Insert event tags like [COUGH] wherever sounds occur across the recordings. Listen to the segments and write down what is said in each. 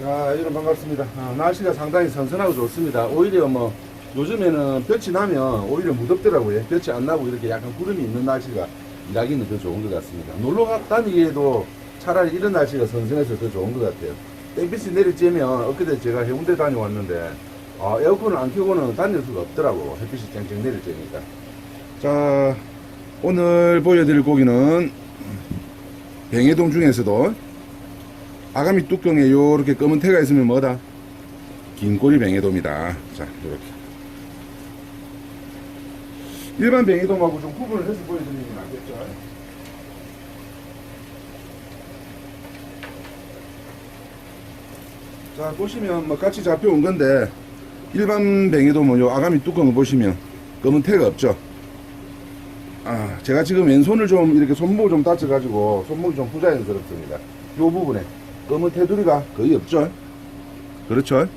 자, 여러분 반갑습니다. 아, 날씨가 상당히 선선하고 좋습니다. 오히려 뭐 요즘에는 볕이 나면 오히려 무덥더라고요. 볕이 안 나고 이렇게 약간 구름이 있는 날씨가 일하기는 더 좋은 것 같습니다. 놀러 가- 다니기에도 차라리 이런 날씨가 선선해서 더 좋은 것 같아요. 땡볕이 내리쬐면 엊그제 제가 해운대 다녀왔는데 아, 에어컨을 안 켜고는 다닐 수가 없더라고. 햇빛이 쨍쨍 내리쬐니까. 자, 오늘 보여드릴 고기는 뱅해동 중에서도 아가미 뚜껑에 요렇게 검은 태가 있으면 뭐다? 긴꼬리 뱅에돔이다. 자, 요렇게. 일반 뱅에돔하고 좀 구분을 해서 보여드리는 게 낫겠죠? 자, 보시면 뭐 같이 잡혀온 건데, 일반 뱅에돔은 요 아가미 뚜껑을 보시면 검은 태가 없죠? 아, 제가 지금 왼손을 좀 이렇게 손목을 좀 다쳐가지고 손목이 좀 부자연스럽습니다. 요 부분에 검은 테두리가 거의 없죠. 그렇죠.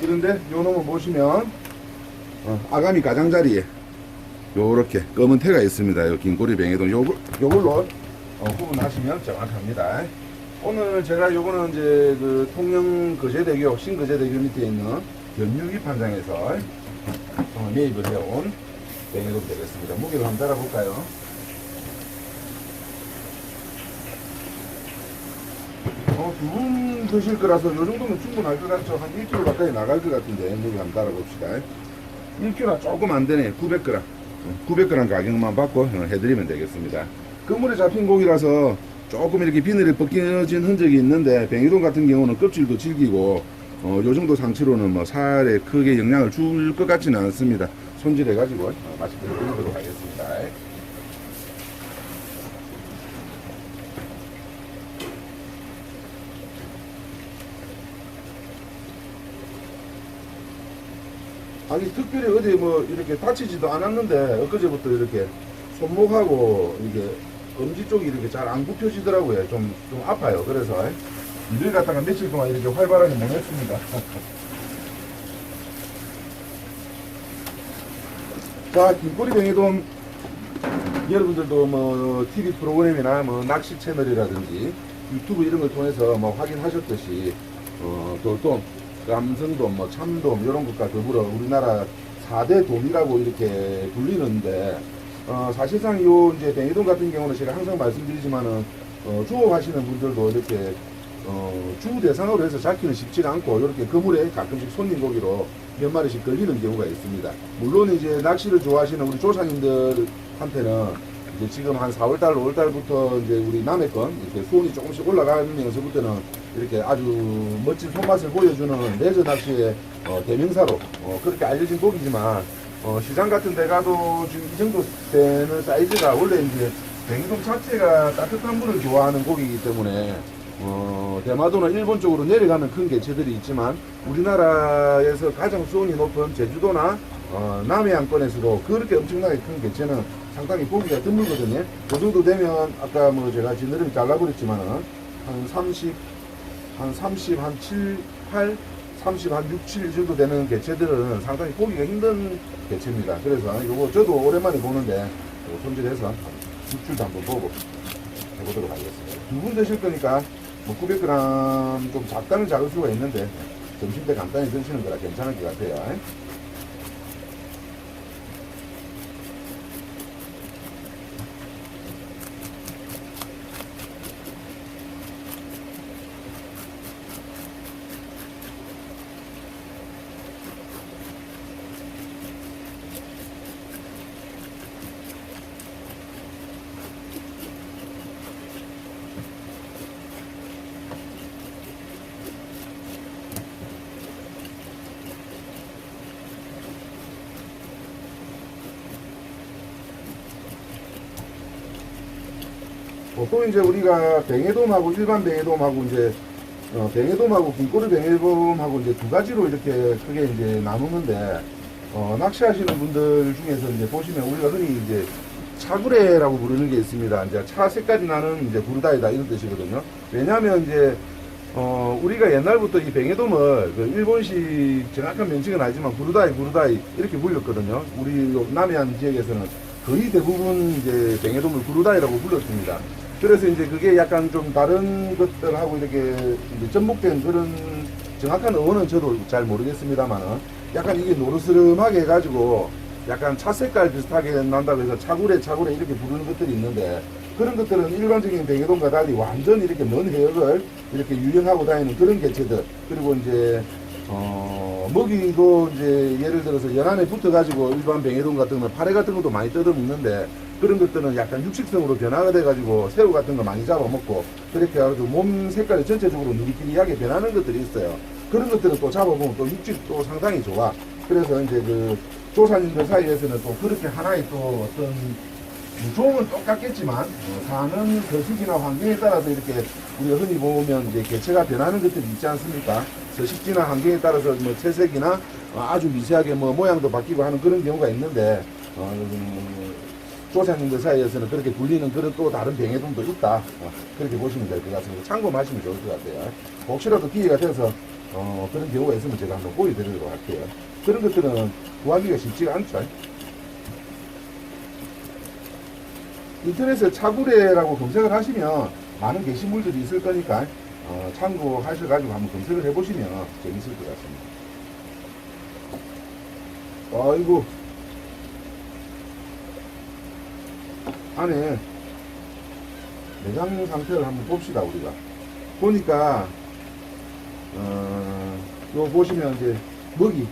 그런데 요 놈을 보시면 어, 아가미 가장자리에 요렇게 검은 태가 있습니다. 요 긴꼬리 뱅에동 요걸, 요걸로 어, 구분하시면 정확합니다. 오늘 제가 요거는 이제 그 통영 거제대교 신거제대교 밑에 있는 변육이 판장에서 어, 매입을 해온 뱅에돔 되겠습니다. 무게를 한번 달아볼까요? 어, 두 분 드실 거라서 요 정도면 충분할 것 같죠? 한 1kg 가까이 나갈 것 같은데 무게 한번 달아봅시다. 1kg 조금 안 되네. 900g. 900g 가격만 받고 어, 해드리면 되겠습니다. 그물에 잡힌 고기라서 조금 이렇게 비늘이 벗겨진 흔적이 있는데 뱅이돔 같은 경우는 껍질도 질기고 어, 요 정도 상치로는 뭐 살에 크게 영향을 줄 것 같지는 않습니다. 손질해가지고 어, 맛있게 드리도록 하겠습니다. 아니 특별히 어디 뭐 이렇게 다치지도 않았는데 엊그제부터 이렇게 손목하고 이게 엄지 쪽이 이렇게 잘 안 굽혀지더라고요. 좀, 좀 아파요. 그래서 일을 갖다가 며칠 동안 이렇게 활발하게 못 했습니다. [LAUGHS] 자, 길거리 병해돔 여러분들도 뭐 TV 프로그램이나 뭐 낚시 채널이라든지 유튜브 이런 걸 통해서 뭐 확인하셨듯이 어, 돌돔, 감성돔, 뭐 참돔 이런 것과 더불어 우리나라 4대 돔이라고 이렇게 불리는데 어, 사실상 요 이제 뱅이돔 같은 경우는 제가 항상 말씀드리지만은 어, 주업하시는 분들도 이렇게 어, 주 대상으로 해서 잡기는 쉽지가 않고 이렇게 그물에 가끔씩 손님 고기로 몇 마리씩 걸리는 경우가 있습니다. 물론 이제 낚시를 좋아하시는 우리 조상님들한테는 이제 지금 한 4월달, 5월달부터 이제 우리 남해 건 이렇게 수온이 조금씩 올라가면서부터는 이렇게 아주 멋진 손맛을 보여주는 레저 낚시의 어, 대명사로 어, 그렇게 알려진 고기지만 어, 시장 같은 데 가도 지금 이 정도 되는 사이즈가 원래 이제 뱅이돔 자체가 따뜻한 물을 좋아하는 고기이기 때문에 어, 대마도나 일본 쪽으로 내려가는 큰 개체들이 있지만 우리나라에서 가장 수온이 높은 제주도나 어, 남해안권에서도 그렇게 엄청나게 큰 개체는 상당히 보기가 드물거든요. 그 정도 되면 아까 뭐 제가 지느러미 잘라버렸지만은 한 30, 한 30, 한 7, 8, 30, 한 6, 7 정도 되는 개체들은 상당히 보기가 힘든 개체입니다. 그래서 이거 저도 오랜만에 보는데 손질해서 육질도 한번 보고 해보도록 하겠습니다. 두 분 드실 거니까 뭐 900g 좀 작다면 작을 수가 있는데 점심 때 간단히 드시는 거라 괜찮을 것 같아요. 보통 이제 우리가 뱅에돔하고 일반 뱅에돔하고 이제 어, 뱅에돔하고 긴꼬리 뱅에돔하고 이제 두 가지로 이렇게 크게 이제 나누는데 어, 낚시하시는 분들 중에서 이제 보시면 우리가 흔히 이제 차구레라고 부르는 게 있습니다. 이제 차 색깔이 나는 이제 구르다이다 이런 뜻이거든요. 왜냐하면 이제 어, 우리가 옛날부터 이 뱅에돔을 그 일본식 정확한 명칭은 아니지만 구르다이 구르다이 이렇게 불렸거든요. 우리 요 남해안 지역에서는 거의 대부분 이제 뱅에돔을 구르다이라고 불렀습니다. 그래서 이제 그게 약간 좀 다른 것들하고 이렇게 이제 접목된 그런 정확한 어원은 저도 잘 모르겠습니다만은 약간 이게 노르스름하게 해가지고 약간 차 색깔 비슷하게 난다고 해서 차구레 차구레 이렇게 부르는 것들이 있는데 그런 것들은 일반적인 백예동과 달리 완전 이렇게 먼 해역을 이렇게 유영하고 다니는 그런 개체들 그리고 이제 어 먹이도 이제 예를 들어서 연안에 붙어가지고 일반 백예동 같은 거 파래 같은 것도 많이 뜯어먹는데 그런 것들은 약간 육식성으로 변화가 돼가지고 새우 같은 거 많이 잡아먹고 그렇게 해가지고 몸 색깔이 전체적으로 누리끼리하게 변하는 것들이 있어요. 그런 것들은 또 잡아보면 또 육질도 상당히 좋아. 그래서 이제 그 조사님들 사이에서는 또 그렇게 하나의 또 어떤 무종은 똑같겠지만 어, 사는 서식이나 환경에 따라서 이렇게 우리가 흔히 보면 이제 개체가 변하는 것들이 있지 않습니까? 서식지나 환경에 따라서 뭐 채색이나 어, 아주 미세하게 뭐 모양도 바뀌고 하는 그런 경우가 있는데 어, 음, 조사님들 사이에서는 그렇게 불리는 그런 또 다른 병해동도 있다. 어, 그렇게 보시면 될 것 같습니다. 참고하시면 좋을 것 같아요. 혹시라도 기회가 돼서 어, 그런 경우가 있으면 제가 한번 보여드리도록 할게요. 그런 것들은 구하기가 쉽지가 않죠. 인터넷에 차구레라고 검색을 하시면 많은 게시물들이 있을 거니까 어, 참고하셔가지고 한번 검색을 해보시면 재밌을 것 같습니다. 아이고 안에 내장 상태를 한번 봅시다 우리가 보니까 어, 요 보시면 이제 먹이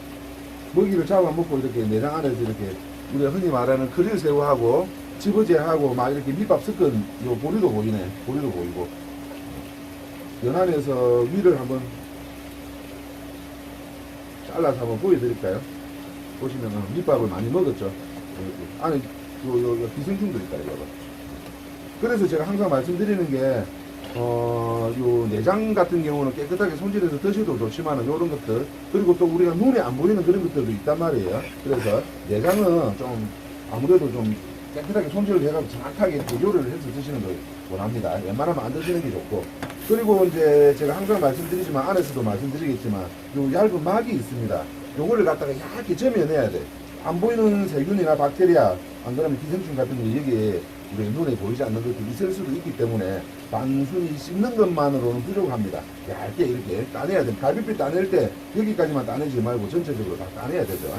먹이를 잡아먹고 이렇게 내장 안에서 이렇게 우리가 흔히 말하는 그릴 새우하고 집어제하고 막 이렇게 밑밥 섞은 요 보리도 보이네 보리도 보이고 연안에서 위를 한번 잘라서 한번 보여드릴까요? 보시면 밑밥을 많이 먹었죠. 안에 요, 요, 요 기생충도 있다 이거. 그래서 제가 항상 말씀드리는 게 어, 요 내장 같은 경우는 깨끗하게 손질해서 드셔도 좋지만은 요런 것들 그리고 또 우리가 눈에 안 보이는 그런 것들도 있단 말이에요. 그래서 내장은 좀 아무래도 좀 깨끗하게 손질을 해가지고 정확하게 그 요리를 해서 드시는 걸 원합니다. 웬만하면 안 드시는 게 좋고. 그리고 이제 제가 항상 말씀드리지만 안에서도 말씀드리겠지만 요 얇은 막이 있습니다. 요거를 갖다가 얇게 점여내야 돼. 안 보이는 세균이나 박테리아, 안 그러면 기생충 같은 거 여기에 우리 눈에 보이지 않는 것들이 있을 수도 있기 때문에 단순히 씹는 것만으로는 부족합니다. 얇게 이렇게 따내야 됩니다. 갈비뼈 따낼 때 여기까지만 따내지 말고 전체적으로 다 따내야 되죠.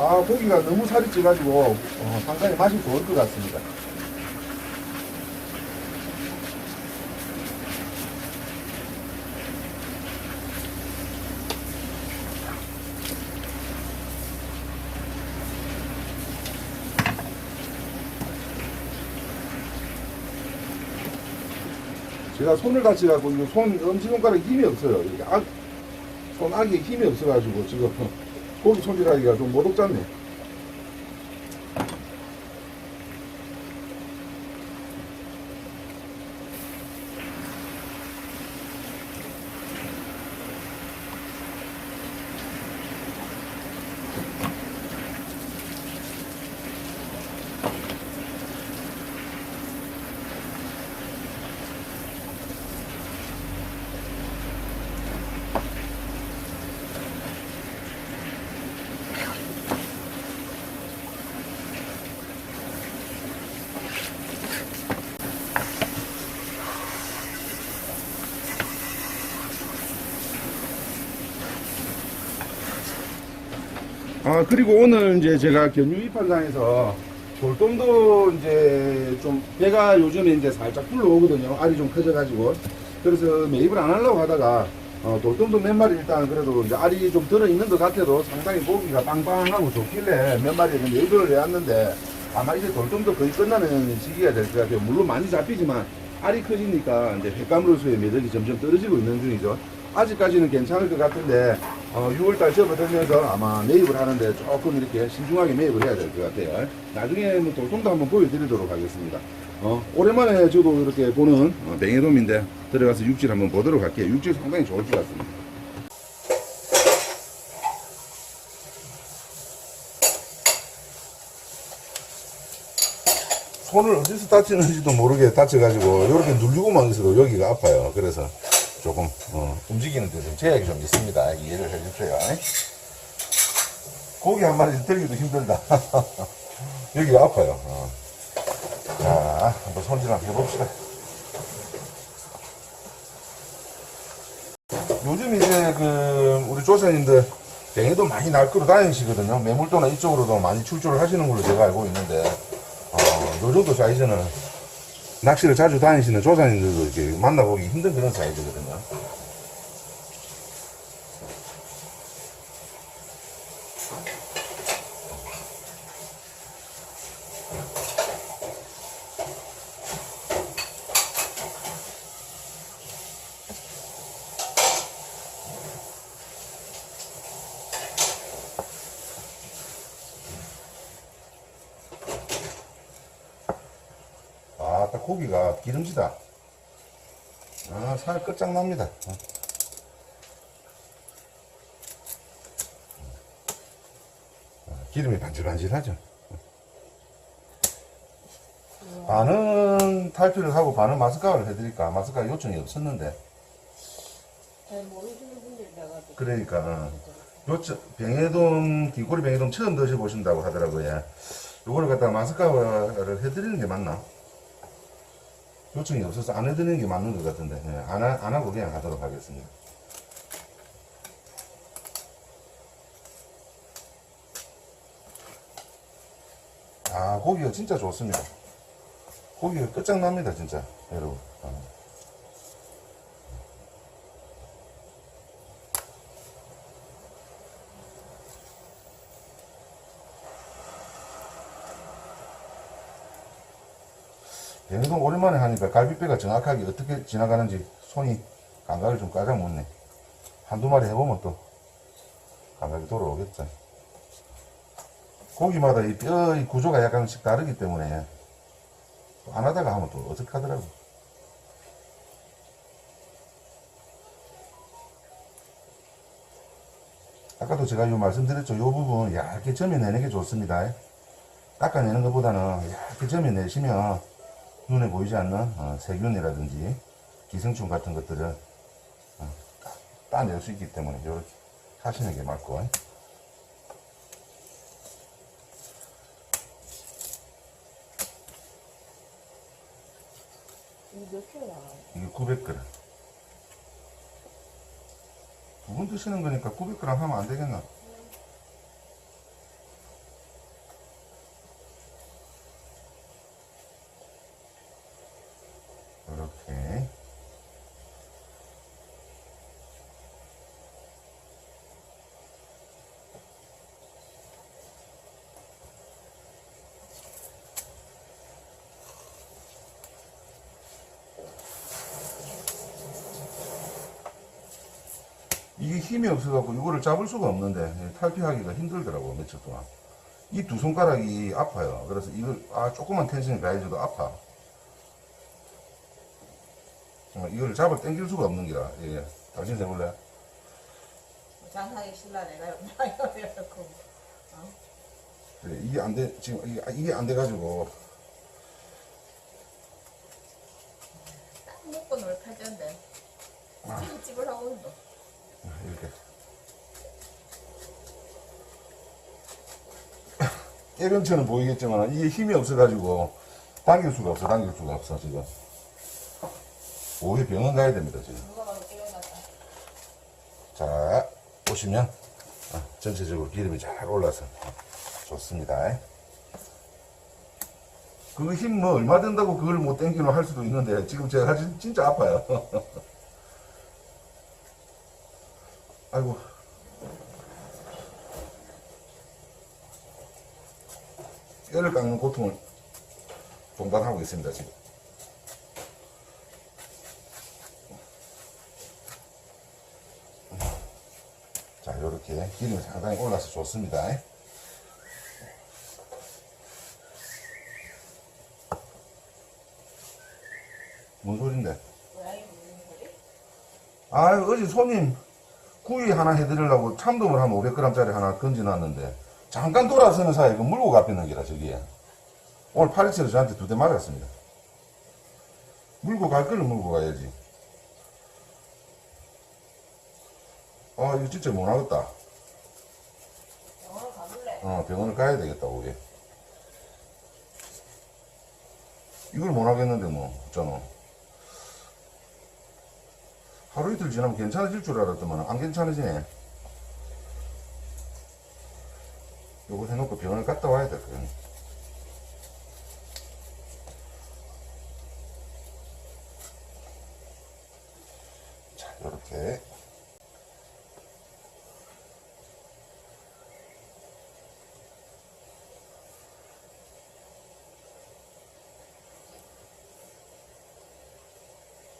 아, 고기가 너무 살이 찌가지고, 어, 상당히 맛이 좋을 것 같습니다. 제가 손을 다치갖고, 손, 엄지손가락에 힘이 없어요. 이게 악, 손아기에 힘이 없어가지고, 지금 고기 손질하기가 좀 못없잖네. 아 그리고 오늘 이제 제가 견유 입판장에서 돌돔도 이제 좀 배가 요즘에 이제 살짝 불러오거든요. 알이 좀 커져가지고. 그래서 매입을 안 하려고 하다가 어, 돌돔도 몇 마리 일단 그래도 이제 알이 좀 들어 있는 것 같아도 상당히 고기가 빵빵하고 좋길래 몇 마리 좀 매입을 해왔는데 아마 이제 돌돔도 거의 끝나는 시기가 될 것 같아요. 물론 많이 잡히지만 알이 커지니까 이제 횟감으로서의 매력이 점점 떨어지고 있는 중이죠. 아직까지는 괜찮을 것 같은데 어, 6월달 접어들면서 아마 매입을 하는데 조금 이렇게 신중하게 매입을 해야 될 것 같아요. 나중에는 돌돔도 한번 보여드리도록 하겠습니다. 어, 오랜만에 저도 이렇게 보는 어, 뱅에돔인데 들어가서 육질 한번 보도록 할게요. 육질 상당히 좋을 것 같습니다. 손을 어디서 다치는지도 모르게 다쳐가지고 이렇게 누르고만 있어도 여기가 아파요. 그래서 조금 어, 움직이는 데좀 제약이 좀 있습니다. 이해를 해주세요. 고기 한 마리 들기도 힘들다. [LAUGHS] 여기가 아파요. 어. 자, 한번 손질 한번 해봅시다. 요즘 이제 그 우리 조사님들 뱅에도 많이 날거로 다니시거든요. 매물도나 이쪽으로도 많이 출조를 하시는 걸로 제가 알고 있는데 어, 요 정도 사이즈는 낚시를 자주 다니시는 조사님들도 이렇게 만나보기 힘든 그런 사이즈거든요. 아, 딱 고 기름지다. 아, 살 끝장납니다. 어. 아, 기름이 반질반질하죠. 반은 탈피를 하고 반은 마스카를 해드릴까. 마스카 요청이 없었는데. 그러니까, 어. 요청, 병해돔, 귀고리 병해돔 처음 드셔보신다고 하더라고요. 요거를 갖다가 마스카를 해드리는 게 맞나? 요청이 없어서 안 해드리는 게 맞는 것 같은데, 예, 안, 하, 안 하고 그냥 하도록 하겠습니다. 아, 고기가 진짜 좋습니다. 고기가 끝장납니다, 진짜, 여러분. 어. 영동 오랜만에 하니까 갈비뼈가 정확하게 어떻게 지나가는지 손이 감각을 좀 까장 못네. 한두 마리 해보면 또 감각이 돌아오겠죠. 고기마다 이 뼈의 구조가 약간씩 다르기 때문에 또안 하다가 하면 또 어색하더라고. 아까도 제가 요 말씀드렸죠. 요 부분 얇게 점여내는 게 좋습니다. 닦아내는 것보다는 얇게 점여내시면 눈에 보이지 않는 어, 세균이라든지 기생충 같은 것들을 어, 다- 따낼 수 있기 때문에 이렇게 하시는 게 맞고 이게 몇 킬로 나가요? 이게 900g 두 분 드시는 거니까 900g 하면 안 되겠나? 이렇게 이게 힘이 없어갖고 이거를 잡을 수가 없는데 탈피하기가 힘들더라고 며칠 동안 이 두 손가락이 아파요 그래서 이걸 아 조금만 텐션이 가해줘도 아파 정말 이걸 잡아 당길 수가 없는 기라 예. 당신 해볼래? 장사하기 싫라 내가 이래갖고. [LAUGHS] 그래, 이게 안 돼, 지금 이게, 이게 안 돼가지고 딱 먹고 놀 팔자인데. 아. 찌글찌글 하고 있어. 이렇게. 깨병처럼 보이겠지만 이게 힘이 없어가지고 당길 수가 없어 당길 수가 없어 지금. 오해 병원 가야 됩니다 지금. 자 보시면 아, 전체적으로 기름이 잘 올라서 좋습니다. 그 힘 뭐 얼마 든다고 그걸 못 당기노 할 수도 있는데 지금 제가 진- 진짜 아파요 [LAUGHS] 아이고 뼈를 깎는 고통을 동반하고 있습니다 지금 자, 이렇게 기름이 상당히 올라서 좋습니다. 뭔 소린데? 고양이 무슨 소리? 아, 어제 손님 구이 하나 해드리려고 참돔을 한 500g짜리 하나 건져놨는데 잠깐 돌아서는 사이에 그 물고 가피는 기라 저기에 오늘 파리채로 저한테 두 대 맞았습니다. 물고 갈 거를 물고 가야지. 아 이거 진짜 못하겠다 병원 가볼래? 어 병원을 가야 되겠다 우리 이걸 못하겠는데 뭐 있잖아 하루 이틀 지나면 괜찮아질 줄 알았더만. 안 괜찮아지네 요거 해놓고 병원을 갔다 와야 될 거야. 자 요렇게.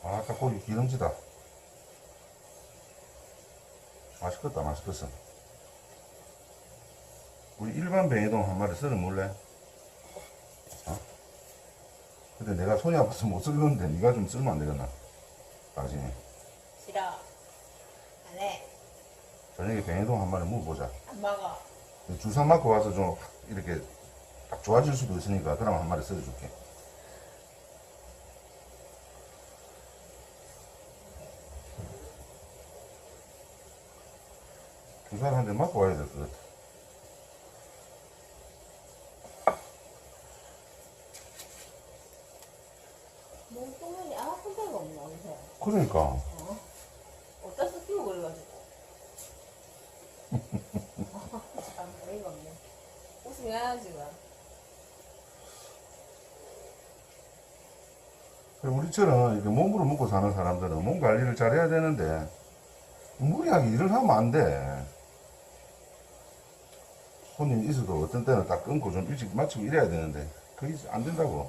아, 아까 고기 기름지다. 맛있겠다, 맛있겠어. 우리 일반 뱅에동 한 마리 썰어 몰래? 어? 근데 내가 손이 아파서 못 썰는데 네가 좀 썰면 안 되겠나? 나중에. 싫어. 안 해. 저녁에 뱅에동 한 마리 먹어보자. 안 먹어. 주사 맞고 와서 좀 이렇게 딱 좋아질 수도 있으니까 그럼 한 마리 썰어줄게. 주사를 한대 맞고 와야 될 것 같아. 몸뚱이니 아픈 데가 없나, 요새. 그러니까. 어? 어디다 쓰고 그래가지고. [LAUGHS] 참, 어이가 없네. 웃음이 나요, 지금. 우리처럼 이렇게 몸으로 먹고 사는 사람들은 몸 관리를 잘해야 되는데 무리하게 일을 하면 안 돼. 손님 있어도 어떤 때는 딱 끊고 좀 일찍 마치고 이래야 되는데 그게 안 된다고.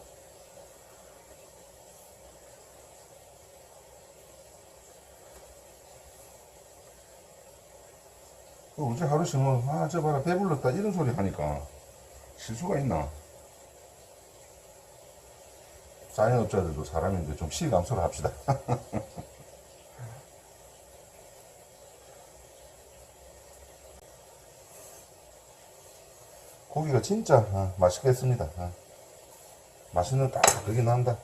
그 어제 하루 쉬면 아저 봐라 배불렀다 이런 소리 하니까 실수가 있나? 자영업자들도 사람인데 좀 실감소를 합시다. [LAUGHS] 고기가 진짜 아, 맛있겠습니다. 아. 맛있는 딱 그게 난다.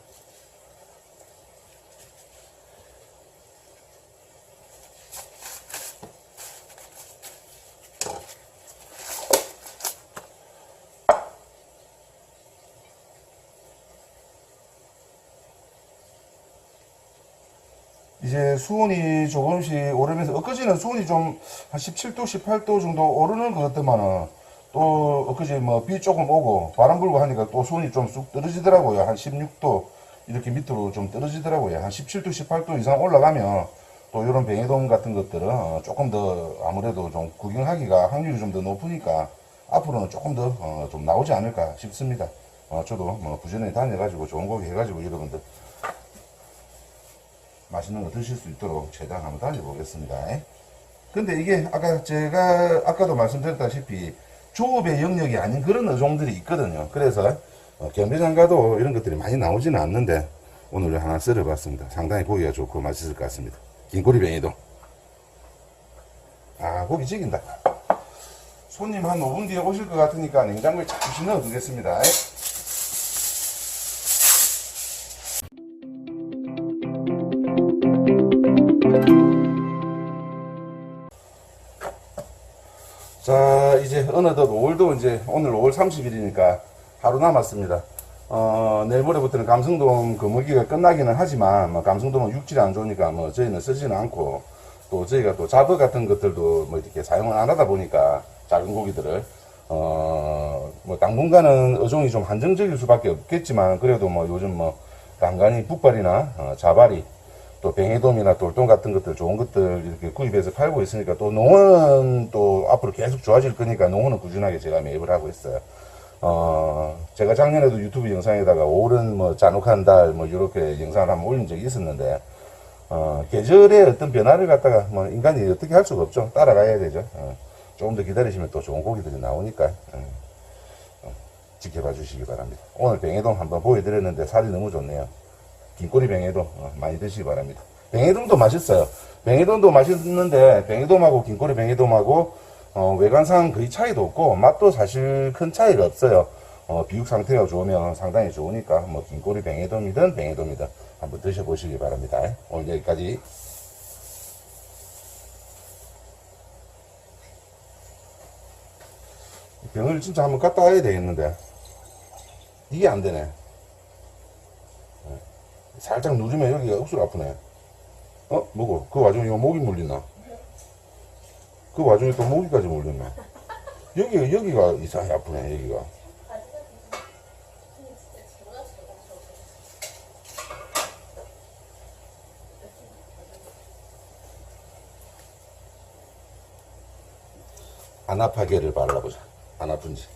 이제 수온이 조금씩 오르면서 엊그제는 수온이 좀 한 17도, 18도 정도 오르는 것 같더만은 또 엊그제 뭐 비 조금 오고 바람 불고 하니까 또 수온이 좀 쑥 떨어지더라고요. 한 16도 이렇게 밑으로 좀 떨어지더라고요. 한 17도, 18도 이상 올라가면 또 이런 뱅에돔 같은 것들은 어, 조금 더 아무래도 좀 구경하기가 확률이 좀 더 높으니까 앞으로는 조금 더 어, 좀 나오지 않을까 싶습니다. 어, 저도 뭐 부지런히 다녀가지고 좋은 고기 해가지고 여러분들 맛있는 거 드실 수 있도록 최대한 한번 다녀보겠습니다. 근데 이게 아까 제가 아까도 말씀드렸다시피 조업의 영역이 아닌 그런 어종들이 있거든요. 그래서 어, 경매장가도 이런 것들이 많이 나오지는 않는데 오늘 하나 썰어봤습니다. 상당히 고기가 좋고 맛있을 것 같습니다. 긴꼬리뱅이도. 아 고기 지긴다. 손님 한 5분 뒤에 오실 것 같으니까 냉장고에 잠시 넣어두겠습니다. 어느덧 5월도 이제 오늘 5월 30일이니까 하루 남았습니다. 어, 내일 모레부터는 감성돔 금어기가 끝나기는 하지만, 뭐 감성돔은 육질이 안 좋으니까 뭐 저희는 쓰지는 않고, 또 저희가 또 잡어 같은 것들도 뭐 이렇게 사용을 안 하다 보니까 작은 고기들을, 어, 뭐 당분간은 어종이 좀 한정적일 수밖에 없겠지만, 그래도 뭐 요즘 뭐 간간히 북발이나 어, 자발이 또 뱅에돔이나 돌돔 같은 것들 좋은 것들 이렇게 구입해서 팔고 있으니까 또 농어는 또 앞으로 계속 좋아질 거니까 농어는 꾸준하게 제가 매입을 하고 있어요. 어, 제가 작년에도 유튜브 영상에다가 올은 뭐 잔혹한 달 뭐 이렇게 영상을 한번 올린 적이 있었는데 어, 계절의 어떤 변화를 갖다가 뭐 인간이 어떻게 할 수가 없죠. 따라가야 되죠. 어, 조금 더 기다리시면 또 좋은 고기들이 나오니까 어, 어, 지켜봐 주시기 바랍니다. 오늘 뱅에돔 한번 보여드렸는데 살이 너무 좋네요. 김꼬리 뱅에돔 어, 많이 드시기 바랍니다. 뱅에돔도 맛있어요. 뱅에돔도 맛있는데 뱅에돔하고 김꼬리 뱅에돔하고 어, 외관상 거의 차이도 없고 맛도 사실 큰 차이가 없어요. 어, 비육 상태가 좋으면 상당히 좋으니까 뭐 긴꼬리 뱅에돔이든 뱅에돔이든 한번 드셔보시기 바랍니다. 오늘 여기까지. 병을 진짜 한번 갔다 와야 되겠는데 이게 안 되네. 예. 살짝 누르면 여기가 억수로 아프네. 어? 뭐고? 그 와중에 이거 목이 물리나? 그 와중에 또 모기까지 물렸나? 여기가 여기가 이상하게 아프네 여기가. 안 아파게를 발라보자. 안 아픈지.